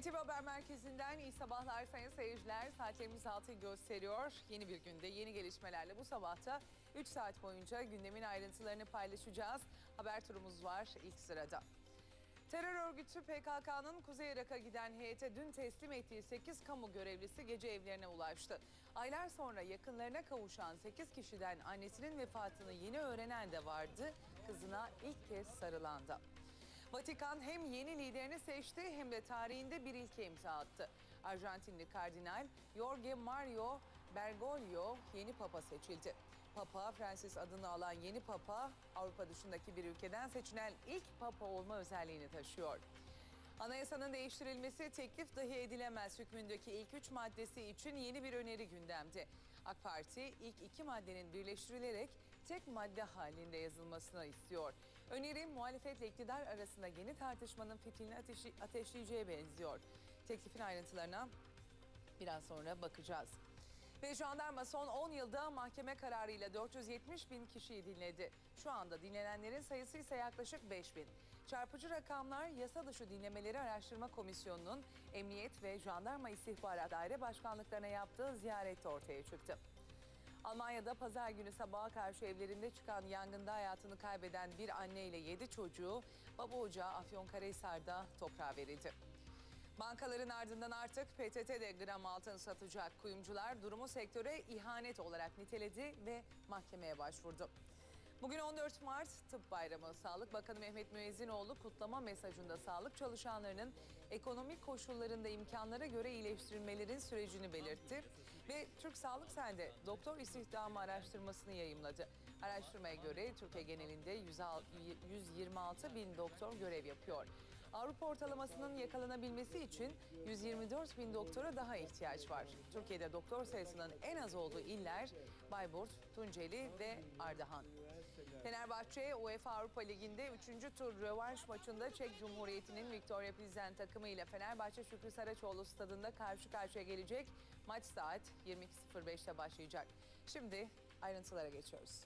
NTV Haber Merkezi'nden iyi sabahlar sayın seyirciler. Saatlerimiz 6'yı gösteriyor. Yeni bir günde yeni gelişmelerle bu sabahta 3 saat boyunca gündemin ayrıntılarını paylaşacağız. Haber turumuz var ilk sırada. Terör örgütü PKK'nın Kuzey Irak'a giden heyete dün teslim ettiği 8 kamu görevlisi gece evlerine ulaştı. Aylar sonra yakınlarına kavuşan 8 kişiden annesinin vefatını yeni öğrenen de vardı. Kızına ilk kez sarılandı. Vatikan hem yeni liderini seçti hem de tarihinde bir ilke imza attı. Arjantinli Kardinal Jorge Mario Bergoglio yeni papa seçildi. Papa Francis adını alan yeni papa Avrupa dışındaki bir ülkeden seçilen ilk papa olma özelliğini taşıyor. Anayasanın değiştirilmesi teklif dahi edilemez hükmündeki ilk üç maddesi için yeni bir öneri gündemde. AK Parti ilk iki maddenin birleştirilerek tek madde halinde yazılmasını istiyor. Öneri muhalefetle iktidar arasında yeni tartışmanın fitilini ateşi, ateşleyeceğe benziyor. Teklifin ayrıntılarına biraz sonra bakacağız. Ve jandarma son 10 yılda mahkeme kararıyla 470 bin kişiyi dinledi. Şu anda dinlenenlerin sayısı ise yaklaşık 5 bin. Çarpıcı rakamlar yasa dışı dinlemeleri araştırma komisyonunun Emniyet ve Jandarma İstihbarat Daire Başkanlıklarına yaptığı ziyarette ortaya çıktı. Almanya'da pazar günü sabaha karşı evlerinde çıkan yangında hayatını kaybeden bir anne ile 7 çocuğu baba ocağı Afyonkarahisar'da toprağa verildi. Bankaların ardından artık PTT de gram altın satacak. Kuyumcular durumu sektöre ihanet olarak niteledi ve mahkemeye başvurdu. Bugün 14 Mart Tıp Bayramı. Sağlık Bakanı Mehmet Müezzinoğlu kutlama mesajında sağlık çalışanlarının ekonomik koşullarında imkanlara göre iyileştirilmelerin sürecini belirtti. Ve Türk Sağlık Sen'de doktor istihdamı araştırmasını yayımladı. Araştırmaya göre Türkiye genelinde 126 bin doktor görev yapıyor. Avrupa ortalamasının yakalanabilmesi için 124 bin doktora daha ihtiyaç var. Türkiye'de doktor sayısının en az olduğu iller Bayburt, Tunceli ve Ardahan. Fenerbahçe UEFA Avrupa Ligi'nde 3. tur rövanş maçında Çek Cumhuriyeti'nin Victoria Pilsen takımı ile Fenerbahçe Şükrü Saraçoğlu stadında karşı karşıya gelecek. Maç saat 22.05'te başlayacak. Şimdi ayrıntılara geçiyoruz.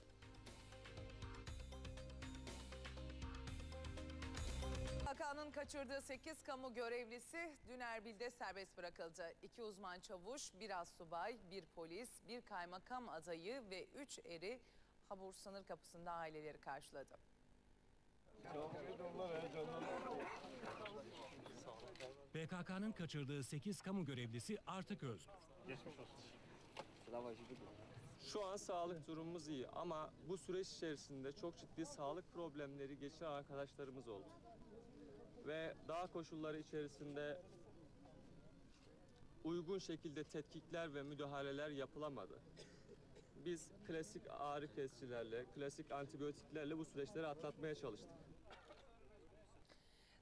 Bakanın kaçırdığı 8 kamu görevlisi dün Erbil'de serbest bırakıldı. İki uzman çavuş, bir assubay, bir polis, bir kaymakam adayı ve üç eri Habur sınır kapısında aileleri karşıladı. PKK'nın kaçırdığı 8 kamu görevlisi artık özgür. Şu an sağlık durumumuz iyi ama bu süreç içerisinde çok ciddi sağlık problemleri geçiren arkadaşlarımız oldu. Ve dağ koşulları içerisinde uygun şekilde tetkikler ve müdahaleler yapılamadı. Biz klasik ağrı kesicilerle, klasik antibiyotiklerle bu süreçleri atlatmaya çalıştık.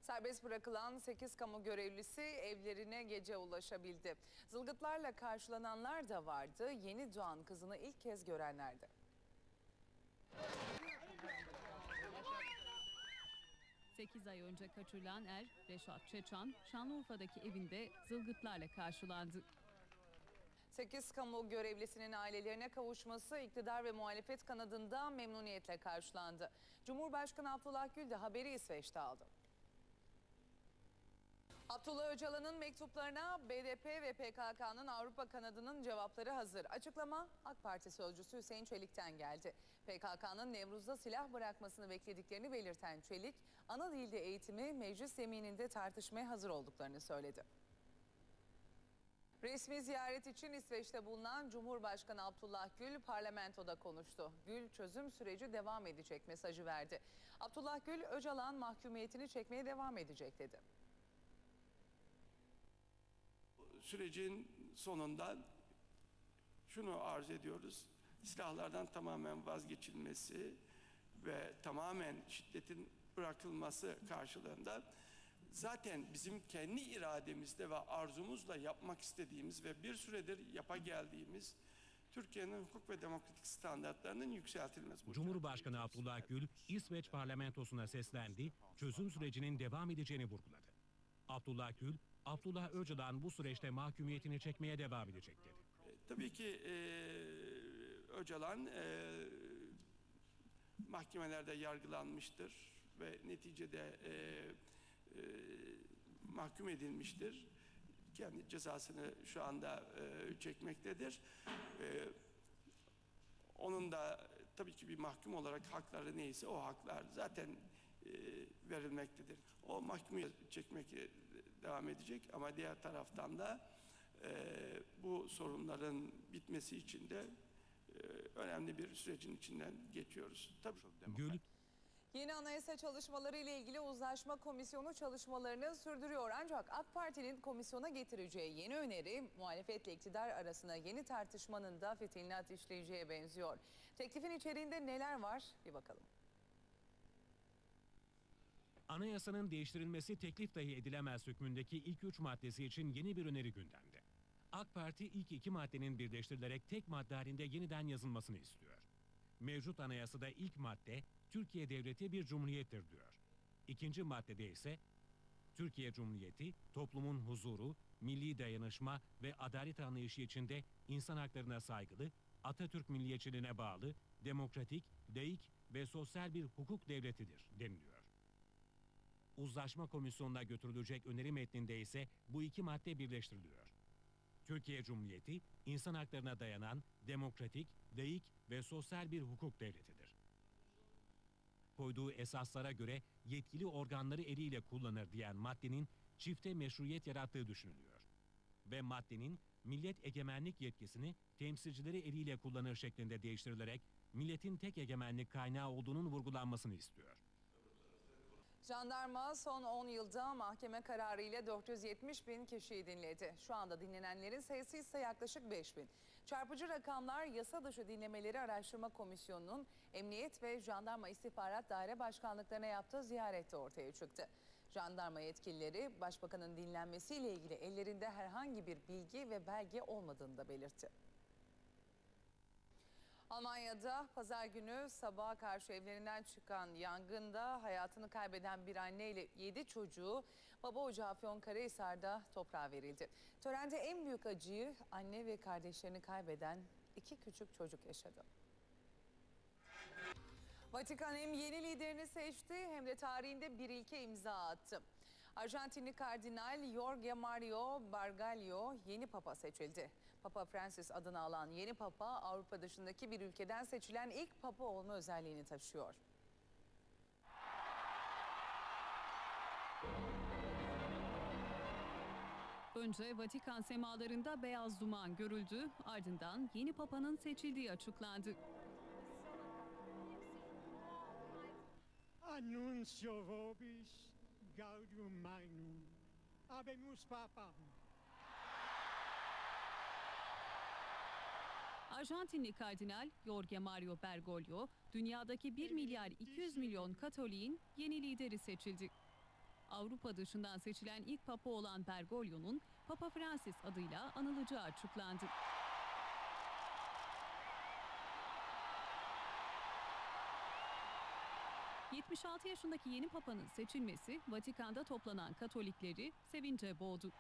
Serbest bırakılan 8 kamu görevlisi evlerine gece ulaşabildi. Zılgıtlarla karşılananlar da vardı. Yeni doğan kızını ilk kez görenlerdi. Sekiz ay önce kaçırılan er Reşat Çeçan, Şanlıurfa'daki evinde zılgıtlarla karşılandı. 8 kamu görevlisinin ailelerine kavuşması iktidar ve muhalefet kanadında memnuniyetle karşılandı. Cumhurbaşkanı Abdullah Gül de haberi İsveç'te aldı. Abdullah Öcalan'ın mektuplarına BDP ve PKK'nın Avrupa kanadının cevapları hazır. Açıklama AK Parti sözcüsü Hüseyin Çelik'ten geldi. PKK'nın Nevruz'da silah bırakmasını beklediklerini belirten Çelik, ana dilde eğitimi meclis zemininde tartışmaya hazır olduklarını söyledi. Resmi ziyaret için İsveç'te bulunan Cumhurbaşkanı Abdullah Gül parlamentoda konuştu. Gül çözüm süreci devam edecek mesajı verdi. Abdullah Gül Öcalan mahkumiyetini çekmeye devam edecek dedi. sürecin sonunda şunu arz ediyoruz. Silahlardan tamamen vazgeçilmesi ve tamamen şiddetin bırakılması karşılığında zaten bizim kendi irademizde ve arzumuzla yapmak istediğimiz ve bir süredir yapa geldiğimiz Türkiye'nin hukuk ve demokratik standartlarının yükseltilmesi. Cumhurbaşkanı Abdullah Gül, İsveç parlamentosuna seslendi, çözüm sürecinin devam edeceğini vurguladı. Abdullah Gül, Abdullah Öcalan bu süreçte mahkumiyetini çekmeye devam edecek dedi. E, tabii ki e, Öcalan e, mahkemelerde yargılanmıştır ve neticede e, e, mahkum edilmiştir. kendi cezasını şu anda e, çekmektedir. E, onun da tabii ki bir mahkum olarak hakları neyse o haklar zaten e, verilmektedir. O mahkumiyet çekmek e, devam edecek ama diğer taraftan da e, bu sorunların bitmesi için de e, önemli bir sürecin içinden geçiyoruz. Tabii Gül, Yeni anayasa çalışmaları ile ilgili uzlaşma komisyonu çalışmalarını sürdürüyor. Ancak AK Parti'nin komisyona getireceği yeni öneri muhalefetle iktidar arasında yeni tartışmanın da fitilini ateşleyeceğe benziyor. Teklifin içeriğinde neler var bir bakalım. anayasanın değiştirilmesi teklif dahi edilemez hükmündeki ilk üç maddesi için yeni bir öneri gündemde. AK Parti ilk iki maddenin birleştirilerek tek madde halinde yeniden yazılmasını istiyor. Mevcut anayasada ilk madde Türkiye Devleti bir cumhuriyettir diyor. İkinci maddede ise Türkiye Cumhuriyeti toplumun huzuru, milli dayanışma ve adalet anlayışı içinde insan haklarına saygılı, Atatürk milliyetçiliğine bağlı, demokratik, laik ve sosyal bir hukuk devletidir deniliyor. Uzlaşma komisyonuna götürülecek öneri metninde ise bu iki madde birleştiriliyor. Türkiye Cumhuriyeti, insan haklarına dayanan demokratik, laik ve sosyal bir hukuk devletidir. Koyduğu esaslara göre yetkili organları eliyle kullanır diyen maddenin çifte meşruiyet yarattığı düşünülüyor. Ve maddenin millet egemenlik yetkisini temsilcileri eliyle kullanır şeklinde değiştirilerek milletin tek egemenlik kaynağı olduğunun vurgulanmasını istiyor. Jandarma son 10 yılda mahkeme kararıyla 470 bin kişiyi dinledi. Şu anda dinlenenlerin sayısı ise yaklaşık 5 bin. Çarpıcı rakamlar yasa dışı dinlemeleri araştırma komisyonunun Emniyet ve Jandarma İstihbarat Daire Başkanlıklarına yaptığı ziyarette ortaya çıktı. Jandarma yetkilileri başbakanın dinlenmesiyle ilgili ellerinde herhangi bir bilgi ve belge olmadığını da belirtti. Almanya'da pazar günü sabaha karşı evlerinden çıkan yangında hayatını kaybeden bir anne ile 7 çocuğu baba ocağı Afyonkarahisar'da toprağa verildi. Törende en büyük acıyı anne ve kardeşlerini kaybeden iki küçük çocuk yaşadı. Vatikan hem yeni liderini seçti hem de tarihinde bir ilke imza attı. Arjantinli Kardinal Jorge Mario Bergoglio yeni papa seçildi. Papa Francis adını alan yeni papa Avrupa dışındaki bir ülkeden seçilen ilk papa olma özelliğini taşıyor. Önce Vatikan semalarında beyaz duman görüldü, ardından yeni papanın seçildiği açıklandı. Annuncio vobis gaudium magnum. Habemus papam. Arjantinli Kardinal Jorge Mario Bergoglio, dünyadaki 1 milyar 200 milyon Katolik'in yeni lideri seçildi. Avrupa dışından seçilen ilk papa olan Bergoglio'nun Papa Francis adıyla anılacağı açıklandı. ...76 yaşındaki yeni papanın seçilmesi... ...Vatikan'da toplanan Katolikleri sevince boğdu.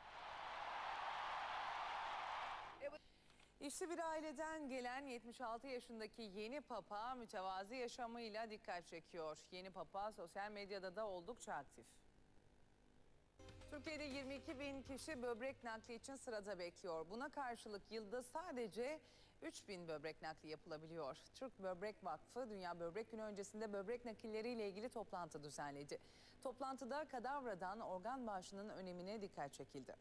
İşçi bir aileden gelen 76 yaşındaki yeni papa mütevazi yaşamıyla dikkat çekiyor. Yeni papa sosyal medyada da oldukça aktif. Türkiye'de 22 bin kişi böbrek nakli için sırada bekliyor. Buna karşılık yılda sadece 3 bin böbrek nakli yapılabiliyor. Türk Böbrek Vakfı Dünya Böbrek Günü öncesinde böbrek nakilleriyle ilgili toplantı düzenledi. Toplantıda kadavradan organ bağışının önemine dikkat çekildi.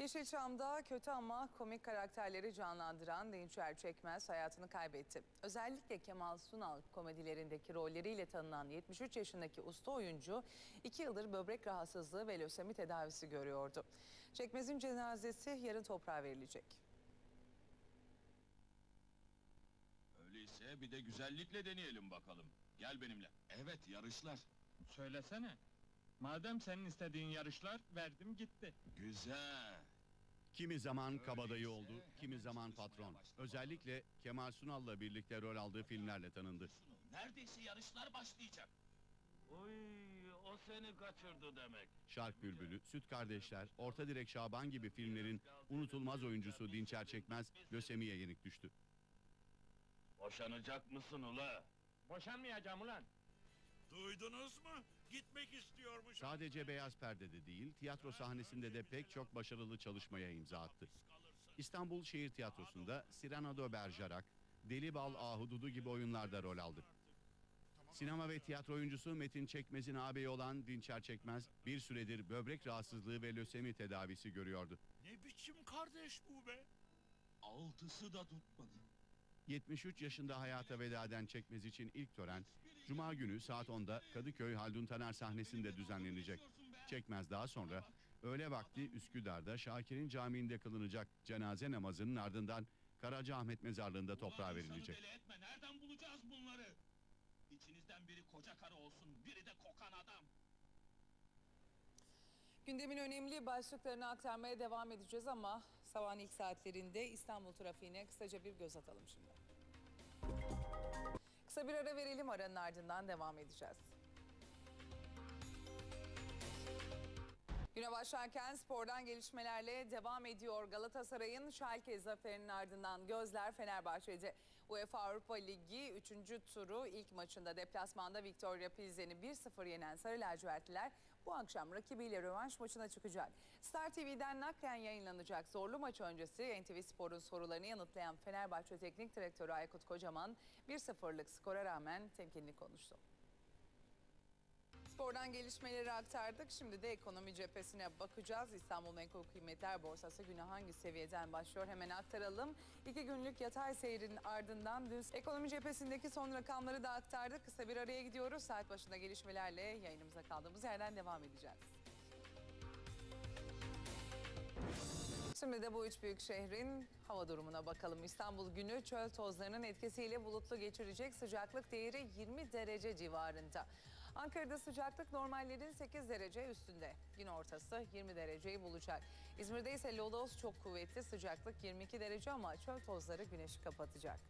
Yeşilçam'da kötü ama komik karakterleri canlandıran Dinçer Çekmez hayatını kaybetti. Özellikle Kemal Sunal komedilerindeki rolleriyle tanınan 73 yaşındaki usta oyuncu 2 yıldır böbrek rahatsızlığı ve lösemi tedavisi görüyordu. Çekmez'in cenazesi yarın toprağa verilecek. Öyleyse bir de güzellikle deneyelim bakalım. Gel benimle. Evet, yarışlar. Söylesene. Madem senin istediğin yarışlar, verdim gitti. Güzel. Kimi zaman kabadayı oldu, kimi zaman patron. Özellikle Kemal Sunal'la birlikte rol aldığı filmlerle tanındı. Neredeyse yarışlar başlayacak. Oy, o seni kaçırdı demek. Şark Bülbülü, Süt Kardeşler, Orta Direk Şaban gibi filmlerin unutulmaz oyuncusu Dinçer Çekmez lösemiye yenik düştü. Boşanacak mısın ula? Boşanmayacağım ulan. Duydunuz mu? Gitmek istiyormuş. Sadece beyaz perdede değil, tiyatro sahnesinde de pek çok başarılı çalışmaya imza attı. İstanbul Şehir Tiyatrosu'nda Cyrano de Bergerac, Deli Bal Ahududu gibi oyunlarda rol aldı. Sinema ve tiyatro oyuncusu Metin Çekmez'in ağabeyi olan Dinçer Çekmez bir süredir böbrek rahatsızlığı ve lösemi tedavisi görüyordu. Ne biçim kardeş bu be? Altısı da tutmadı. 73 yaşında hayata veda eden Çekmez için ilk tören Cuma günü saat 10'da Kadıköy Haldun Taner sahnesinde düzenlenecek. Çekmez daha sonra öğle vakti Üsküdar'da Şakir'in Camii'nde kılınacak cenaze namazının ardından Karacaahmet Mezarlığı'nda toprağa verilecek. etme. Nereden bulacağız bunları? İçinizden biri koca karı olsun, biri de kokan adam. Gündemin önemli başlıklarını aktarmaya devam edeceğiz ama sabahın ilk saatlerinde İstanbul trafiğine kısaca bir göz atalım şimdi. Kısa bir ara verelim aranın ardından devam edeceğiz. Güne başlarken spordan gelişmelerle devam ediyor. Galatasaray'ın Schalke zaferinin ardından gözler Fenerbahçe'de. UEFA Avrupa Ligi 3. turu ilk maçında deplasmanda Victoria Pilsen'i 1-0 yenen Sarı Lacivertliler bu akşam rakibiyle rövanş maçına çıkacak. Star TV'den naklen yayınlanacak zorlu maç öncesi NTV Spor'un sorularını yanıtlayan Fenerbahçe Teknik Direktörü Aykut Kocaman 1-0'lık skora rağmen temkinli konuştu. Spordan gelişmeleri aktardık. Şimdi de ekonomi cephesine bakacağız. İstanbul Menkul Kıymetler Borsası günü hangi seviyeden başlıyor hemen aktaralım. İki günlük yatay seyrin ardından dün ekonomi cephesindeki son rakamları da aktardık. Kısa bir araya gidiyoruz. Saat başında gelişmelerle yayınımıza kaldığımız yerden devam edeceğiz. Şimdi de bu üç büyük şehrin hava durumuna bakalım. İstanbul günü çöl tozlarının etkisiyle bulutlu geçirecek. Sıcaklık değeri 20 derece civarında. Ankara'da sıcaklık normallerin 8 derece üstünde. Gün ortası 20 dereceyi bulacak. İzmir'de ise lodos çok kuvvetli. Sıcaklık 22 derece ama çöl tozları güneşi kapatacak.